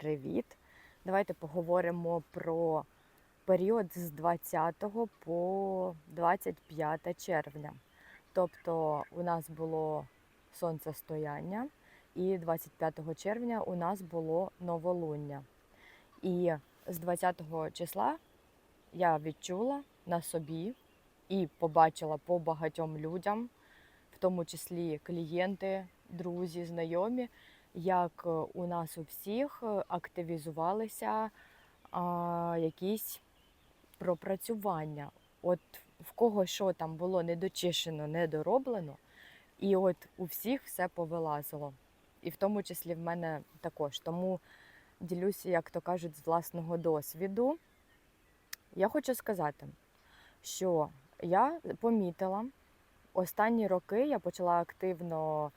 привіт! Давайте поговоримо про період з 20 по 25 червня. Тобто у нас було сонцестояння, і 25 червня у нас було новолуння. І з 20 числа я відчула на собі і побачила по багатьом людям, в тому числі клієнти, друзі, знайомі, як е, у нас у всіх е, активізувалися а, якісь пропрацювання. От в кого що там було недочищено, недороблено, і от у всіх все повилазило. І в тому числі в мене також. Тому ділюся, як то кажуть, з власного досвіду. Я хочу сказати, що я помітила останні роки я почала активно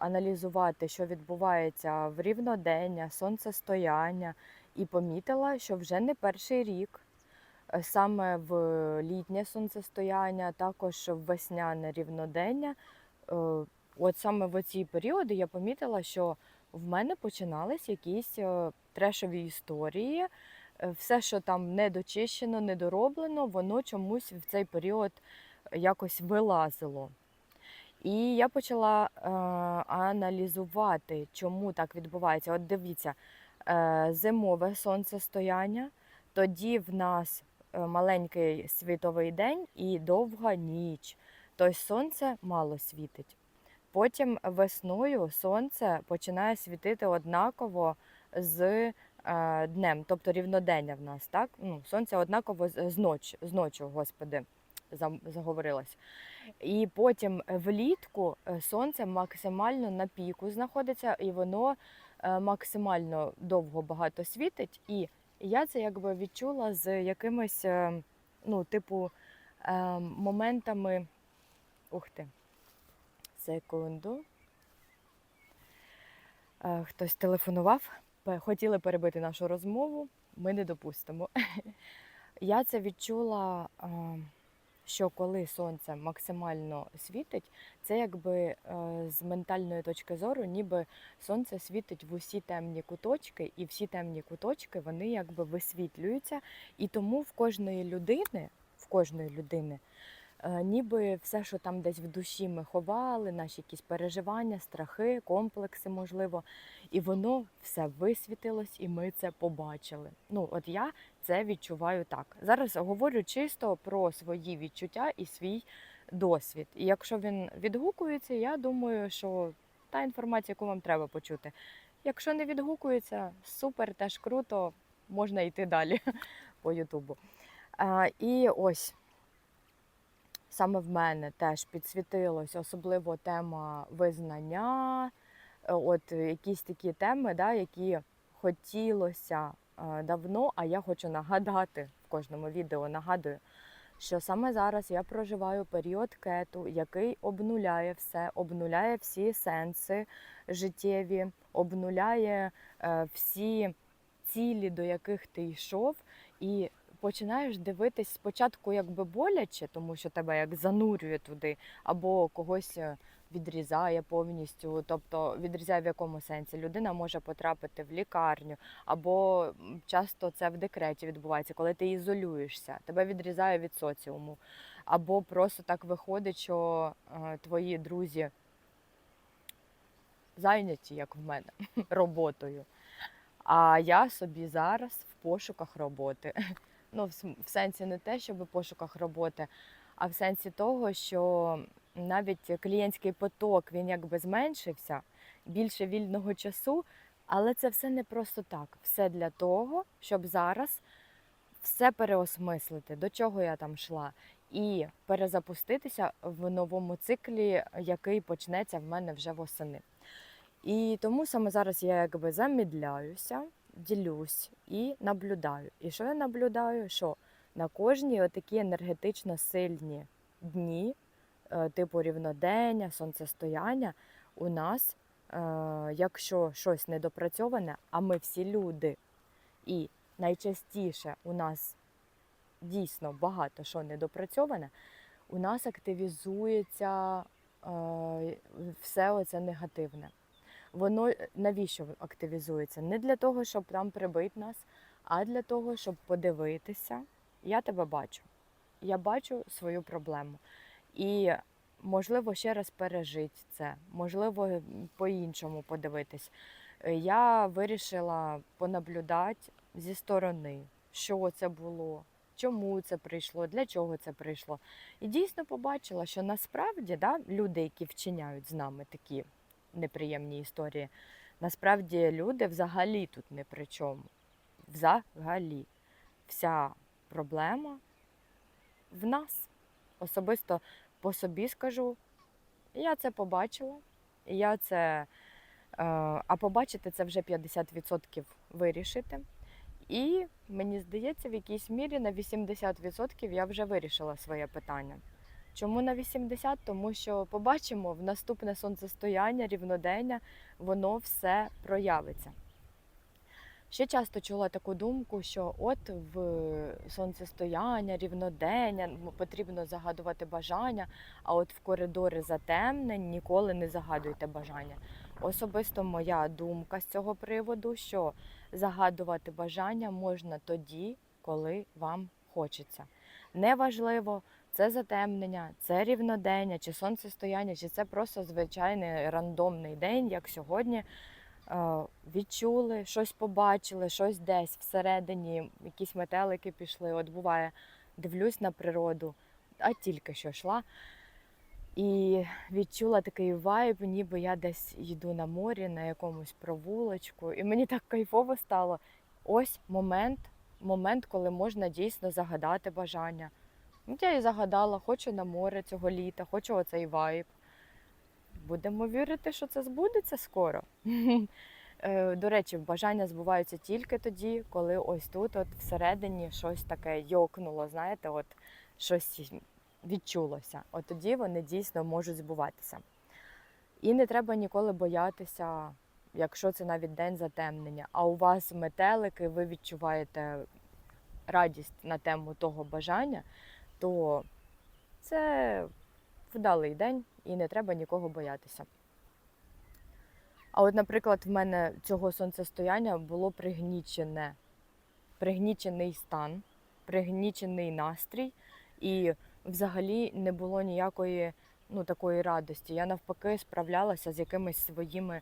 аналізувати, що відбувається в рівнодення, сонцестояння, і помітила, що вже не перший рік, е, саме в літнє сонцестояння, також в весняне рівнодення. е, От саме в ці періоди я помітила, що в мене починались якісь е, трешові історії. Все, що там недочищено, недороблено, воно чомусь в цей період якось вилазило. І я почала е, аналізувати, чому так відбувається. От дивіться, е, зимове сонцестояння, тоді в нас е, маленький світовий день і довга ніч. Тобто сонце мало світить. Потім весною сонце починає світити однаково з е, днем, тобто рівнодення в нас, так? Ну, сонце однаково з, з, ноч, з ночі, господи, заговорилась. І потім влітку е, сонце максимально на піку знаходиться, і воно е, максимально довго багато світить. І я це якби відчула з якимись, е, ну, типу, е, моментами. Ух ти, секунду. Е, Хтось телефонував, хотіли перебити нашу розмову, ми не допустимо. Я це відчула, е, що коли сонце максимально світить, це якби е, з ментальної точки зору, ніби сонце світить в усі темні куточки, і всі темні куточки вони якби висвітлюються. І тому в кожної людини, в кожної людини, е, ніби все, що там десь в душі ми ховали, наші якісь переживання, страхи, комплекси, можливо, і воно все висвітилось, і ми це побачили. Ну, от я це відчуваю так. Зараз говорю чисто про свої відчуття і свій досвід. І якщо він відгукується, я думаю, що та інформація, яку вам треба почути. Якщо не відгукується, супер, теж круто, можна йти далі по Ютубу. І ось саме в мене теж підсвітилось, особливо тема визнання, от якісь такі теми, да, які хотілося е, давно, а я хочу нагадати в кожному відео, нагадую, що саме зараз я проживаю період кету, який обнуляє все, обнуляє всі сенси життєві, обнуляє е, всі цілі, до яких ти йшов, і починаєш дивитись спочатку якби боляче, тому що тебе як занурює туди, або когось е, відрізає повністю. Тобто відрізає в якому сенсі? Людина може потрапити в лікарню, або часто це в декреті відбувається, коли ти ізолюєшся, тебе відрізає від соціуму. Або просто так виходить, що е, твої друзі зайняті, як в мене, роботою. А я собі зараз в пошуках роботи. Ну, в сенсі не те, щоб в пошуках роботи, а в сенсі того, що навіть клієнтський поток він якби зменшився, більше вільного часу, але це все не просто так. Все для того, щоб зараз все переосмислити, до чого я там йшла, і перезапуститися в новому циклі, який почнеться в мене вже восени. І тому саме зараз я якби замідляюся, ділюсь і наблюдаю. І що я наблюдаю? Що на кожній отакі енергетично сильні дні, типу рівнодення, сонцестояння, у нас, е, якщо щось недопрацьоване, а ми всі люди, і найчастіше у нас дійсно багато що недопрацьоване, у нас активізується е, все оце негативне. Воно е, навіщо активізується? Не для того, щоб там прибити нас, а для того, щоб подивитися. Я тебе бачу. Я бачу свою проблему. І можливо ще раз пережити це, можливо, по-іншому подивитись. Е, Я вирішила понаблюдати зі сторони, що це було, чому це прийшло, для чого це прийшло. І дійсно побачила, що насправді да, люди, які вчиняють з нами такі неприємні історії, насправді люди взагалі тут не при чому. Взагалі. Вся проблема в нас. Особисто по собі скажу, я це побачила, я це, е, а побачити це вже 50% вирішити. І мені здається, в якійсь мірі на 80% я вже вирішила своє питання. Чому на 80? Тому що побачимо в наступне сонцестояння, рівнодення, воно все проявиться. Ще часто чула таку думку, що от в сонцестояння, рівнодення потрібно загадувати бажання, а от в коридори затемнень ніколи не загадуйте бажання. Особисто моя думка з цього приводу, що загадувати бажання можна тоді, коли вам хочеться. Неважливо, це затемнення, це рівнодення, чи сонцестояння, чи це просто звичайний рандомний день, як сьогодні. Е, Відчули, щось побачили, щось десь всередині, якісь метелики пішли. От буває, дивлюсь на природу, а тільки що йшла. І відчула такий вайб, ніби я десь йду на морі, на якомусь провулочку. І мені так кайфово стало. Ось момент, момент, коли можна дійсно загадати бажання. От я і загадала, хочу на море цього літа, хочу оцей вайб. Будемо вірити, що це збудеться скоро. Е, До речі, бажання збуваються тільки тоді, коли ось тут, от всередині, щось таке йокнуло, знаєте, от щось відчулося. От тоді вони дійсно можуть збуватися. І не треба ніколи боятися, якщо це навіть день затемнення, а у вас метелики, ви відчуваєте радість на тему того бажання, то це вдалий день і не треба нікого боятися. А от, наприклад, в мене цього сонцестояння було пригнічене, пригнічений стан, пригнічений настрій, і взагалі не було ніякої ну, такої радості. Я навпаки справлялася з якимись своїми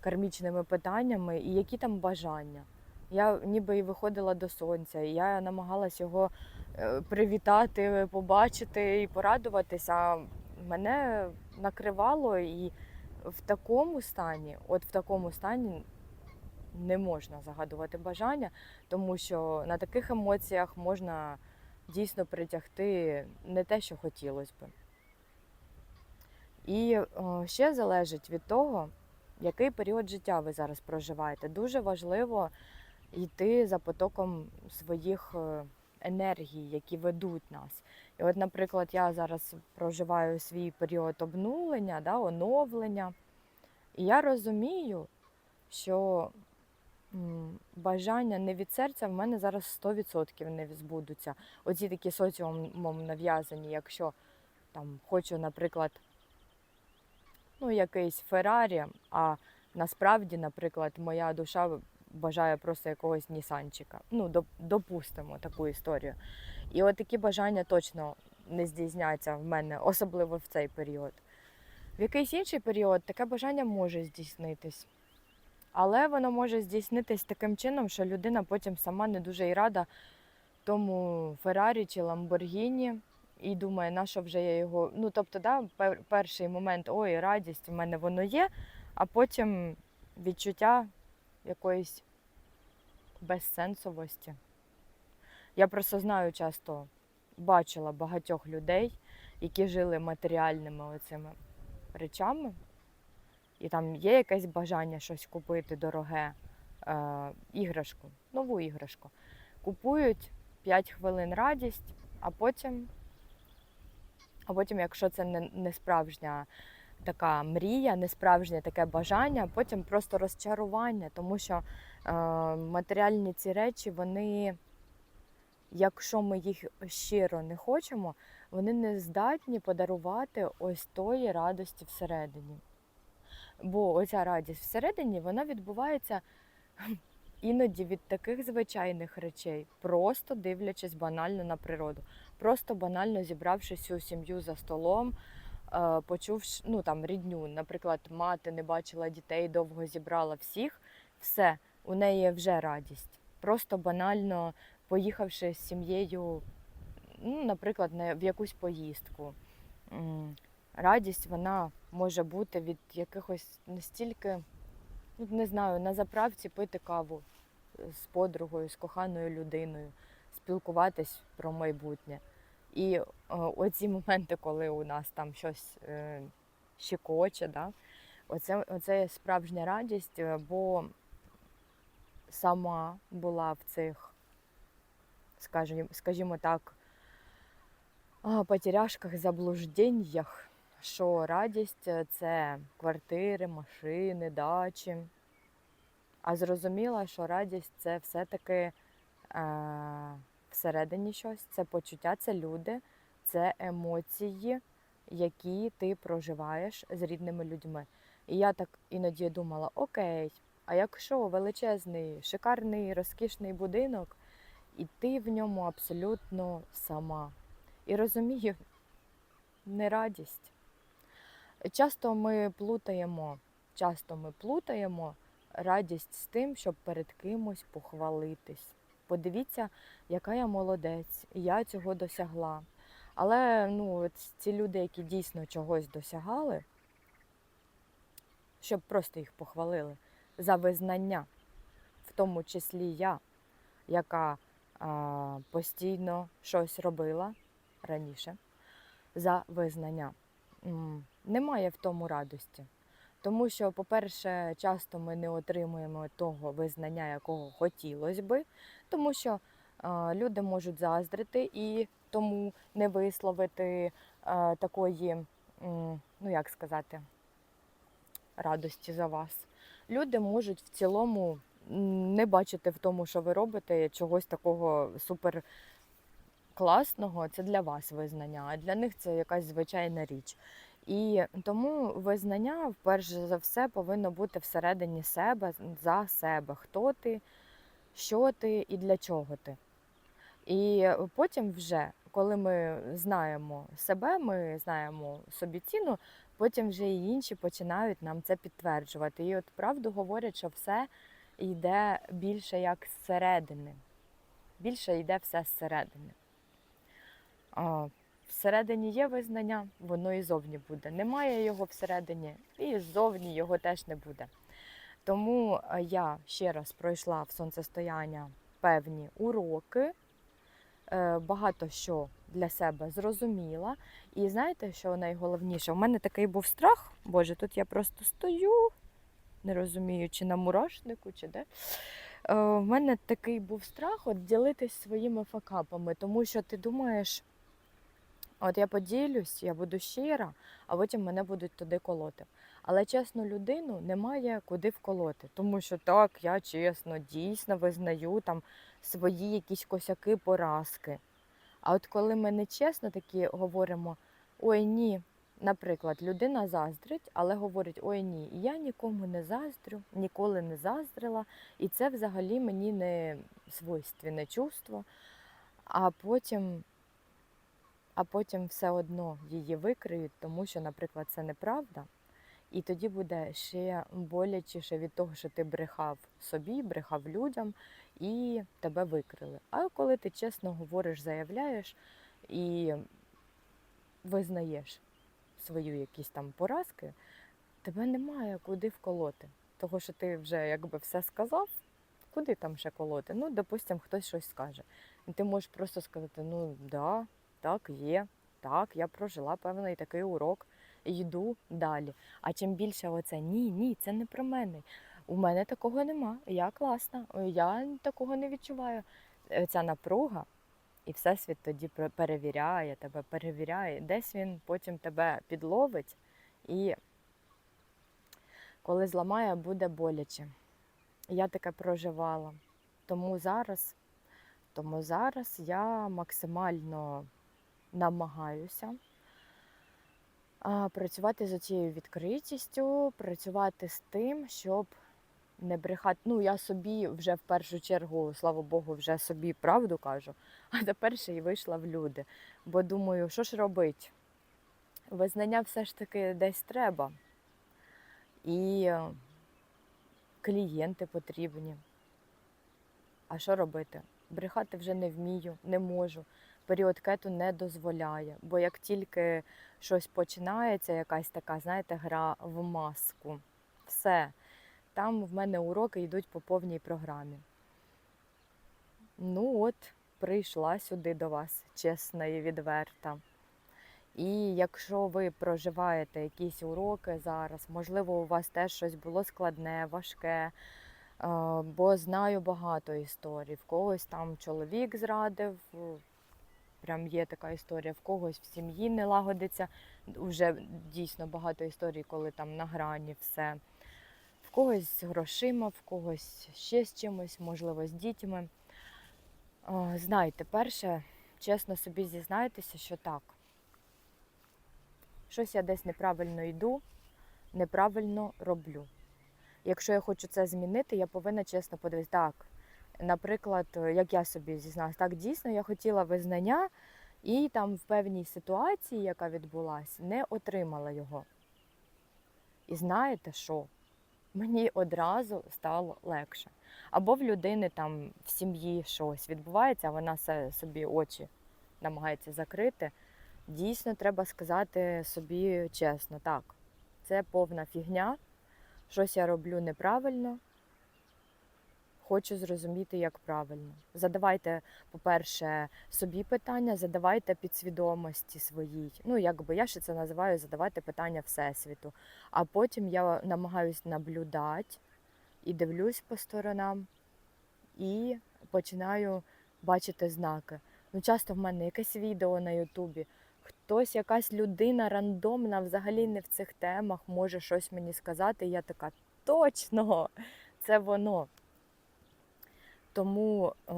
кармічними питаннями і які там бажання. Я ніби і виходила до сонця, і я намагалась його е, привітати, побачити і порадуватися. Мене накривало і в такому стані, от в такому стані не можна загадувати бажання, тому що на таких емоціях можна дійсно притягти не те, що хотілося би. І ще залежить від того, який період життя ви зараз проживаєте. Дуже важливо йти за потоком своїх е, енергій, які ведуть нас. І от, наприклад, я зараз проживаю свій період обнулення, да, оновлення. І я розумію, що бажання не від серця в мене зараз 100% не збудуться. Оці такі соціумом нав'язані, якщо там хочу, наприклад, ну, якийсь Феррарі, а насправді, наприклад, моя душа бажає просто якогось Нісанчика. Ну, допустимо таку історію. І от такі бажання точно не здійсняться в мене, особливо в цей період. В якийсь інший період таке бажання може здійснитись. Але воно може здійснитись таким чином, що людина потім сама не дуже і рада тому Феррарі чи Ламборгіні і думає, на що вже я його. Ну, тобто, да, перший момент, ой, радість, в мене воно є, а потім відчуття якоїсь безсенсовості. Я просто знаю часто, бачила багатьох людей, які жили матеріальними оцими речами, і там є якесь бажання щось купити дороге, е, іграшку, нову іграшку. Купують 5 хвилин радість, а потім, а потім, якщо це не, не справжня така мрія, не справжнє таке бажання, потім просто розчарування, тому що е, матеріальні ці речі, вони, якщо ми їх щиро не хочемо, вони не здатні подарувати ось тої радості всередині. Бо оця радість всередині вона відбувається іноді від таких звичайних речей, просто дивлячись банально на природу, просто банально зібравшись всю сім'ю за столом, е, почувши ну там рідню, наприклад, мати не бачила дітей, довго зібрала всіх, все, у неї вже радість. Просто банально поїхавши з сім'єю, ну, наприклад, на в якусь поїздку. Радість вона може бути від якихось настільки, ну не знаю, на заправці пити каву з подругою, з коханою людиною, спілкуватись про майбутнє. І е, оці моменти, коли у нас там щось е, щекоче, да, оце, оце справжня радість, е, бо сама була в цих, скажімо, скажімо так, потеряшках, заблужденнях, що радість це квартири, машини, дачі. А зрозуміла, що радість це все-таки всередині щось, це почуття, це люди, це емоції, які ти проживаєш з рідними людьми. І я так іноді думала: окей, а якщо величезний, шикарний, розкішний будинок, і ти в ньому абсолютно сама. І розумію, не радість. Часто ми плутаємо, часто ми плутаємо радість з тим, щоб перед кимось похвалитись. Подивіться, яка я молодець, я цього досягла. Але ну, ці люди, які дійсно чогось досягали, щоб просто їх похвалили за визнання, в тому числі я, яка а, постійно щось робила раніше, за визнання. Немає в тому радості. Тому що, по-перше, часто ми не отримуємо того визнання, якого хотілося би, тому що е, люди можуть заздрити і тому не висловити е, такої, ну як сказати, радості за вас. Люди можуть в цілому не бачити в тому, що ви робите, чогось такого супер класного. Це для вас визнання, а для них це якась звичайна річ. І тому визнання, перш за все, повинно бути всередині себе, за себе. Хто ти, що ти і для чого ти. І потім вже, коли ми знаємо себе, ми знаємо собі ціну, потім вже і інші починають нам це підтверджувати. І от правду говорять, що все йде більше як зсередини. Більше йде все зсередини. А, Всередині є визнання, воно і зовні буде. Немає його всередині, і ззовні його теж не буде. Тому е, я ще раз пройшла в сонцестояння певні уроки, е, багато що для себе зрозуміла. І знаєте, що найголовніше? У мене такий був страх, боже, тут я просто стою, не розумію, чи на мурашнику, чи де. Е, У мене такий був страх от ділитись своїми факапами, тому що ти думаєш. От я поділюсь, я буду щира, а потім мене будуть туди колоти. Але чесну людину немає куди вколоти, тому що так, я чесно, дійсно визнаю там свої якісь косяки, поразки. А от коли ми нечесно такі говоримо, ой ні, наприклад, людина заздрить, але говорить, ой ні, я нікому не заздрю, ніколи не заздрила, і це взагалі мені не свойственне чувство. А потім а потім все одно її викриють, тому що, наприклад, це неправда. І тоді буде ще болячіше від того, що ти брехав собі, брехав людям і тебе викрили. А коли ти чесно говориш, заявляєш і визнаєш свою якісь там поразки, тебе немає куди вколоти. Того, що ти вже якби все сказав, куди там ще колоти? Ну, допустимо, хтось щось скаже. І ти можеш просто сказати, ну да, так, є, так, я прожила певний такий урок, йду далі. А чим більше оце ні, ні, це не про мене. У мене такого нема. Я класна, я такого не відчуваю. Е, Ця напруга, і всесвіт тоді перевіряє тебе, перевіряє. Десь він потім тебе підловить, і коли зламає, буде боляче. Я таке проживала. Тому зараз, тому зараз я максимально намагаюся працювати з цією відкритістю, працювати з тим, щоб не брехати. Ну, я собі вже в першу чергу, слава Богу, вже собі правду кажу, а тепер ще й вийшла в люди. Бо думаю, що ж робить? Визнання все ж таки десь треба. І е, клієнти потрібні. А що робити? Брехати вже не вмію, не можу. Період кету не дозволяє. Бо як тільки щось починається, якась така, знаєте, гра в маску, все. Там в мене уроки йдуть по повній програмі. Ну от, прийшла сюди до вас, чесна і відверта. І якщо ви проживаєте якісь уроки зараз, можливо, у вас теж щось було складне, важке, е, бо знаю багато історій. В когось там чоловік зрадив, прям є така історія, в когось в сім'ї не лагодиться. Уже дійсно багато історій, коли там на грані все. В когось з грошима, в когось ще з чимось, можливо, з дітьми. Е, Знайте, перше, чесно собі зізнайтеся, що так. Щось я десь неправильно йду, неправильно роблю. Якщо я хочу це змінити, я повинна чесно подивитися. Так, наприклад, як я собі зізналась, так дійсно я хотіла визнання і там в певній ситуації, яка відбулася, не отримала його. І знаєте що? Мені одразу стало легше. Або в людини там в сім'ї щось відбувається, а вона собі очі намагається закрити. Дійсно, треба сказати собі чесно, так, це повна фігня, щось я роблю неправильно. Хочу зрозуміти, як правильно. Задавайте, по-перше, собі питання, задавайте підсвідомості своїй. Ну, якби я ще це називаю задавати питання Всесвіту. А потім я намагаюсь наблюдати і дивлюсь по сторонам, і починаю бачити знаки. Ну, часто в мене якесь відео на Ютубі, хтось, якась людина рандомна, взагалі не в цих темах, може щось мені сказати. І я така, точно, це воно. Тому е,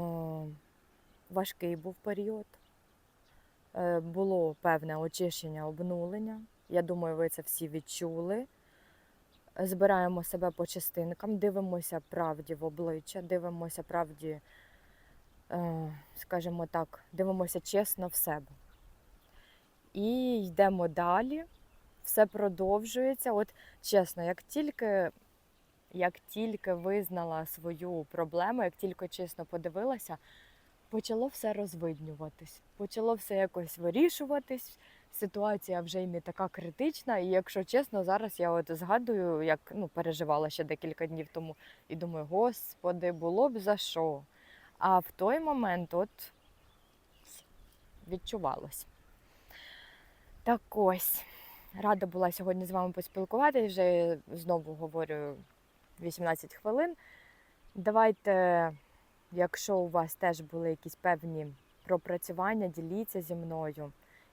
важкий був період. Е, було певне очищення, обнулення. Я думаю, ви це всі відчули. Збираємо себе по частинкам, дивимося правді в обличчя, дивимося правді, е, скажімо так, дивимося чесно в себе. І йдемо далі, все продовжується. От чесно, як тільки, як тільки визнала свою проблему, як тільки чесно подивилася, почало все розвиднюватись, почало все якось вирішуватись. Ситуація вже й не така критична. І якщо чесно, зараз я от згадую, як ну, переживала ще декілька днів тому, і думаю, господи, було б за що. А в той момент от відчувалось. Так ось, рада була сьогодні з вами поспілкуватися. Вже знову говорю 18 хвилин. Давайте, якщо у вас теж були якісь певні пропрацювання, діліться зі мною.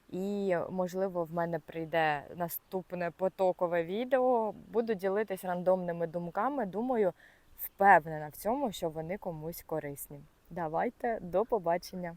І, можливо, в мене прийде наступне потокове відео. Буду ділитись рандомними думками. Думаю, впевнена в цьому, що вони комусь корисні. Давайте, до побачення!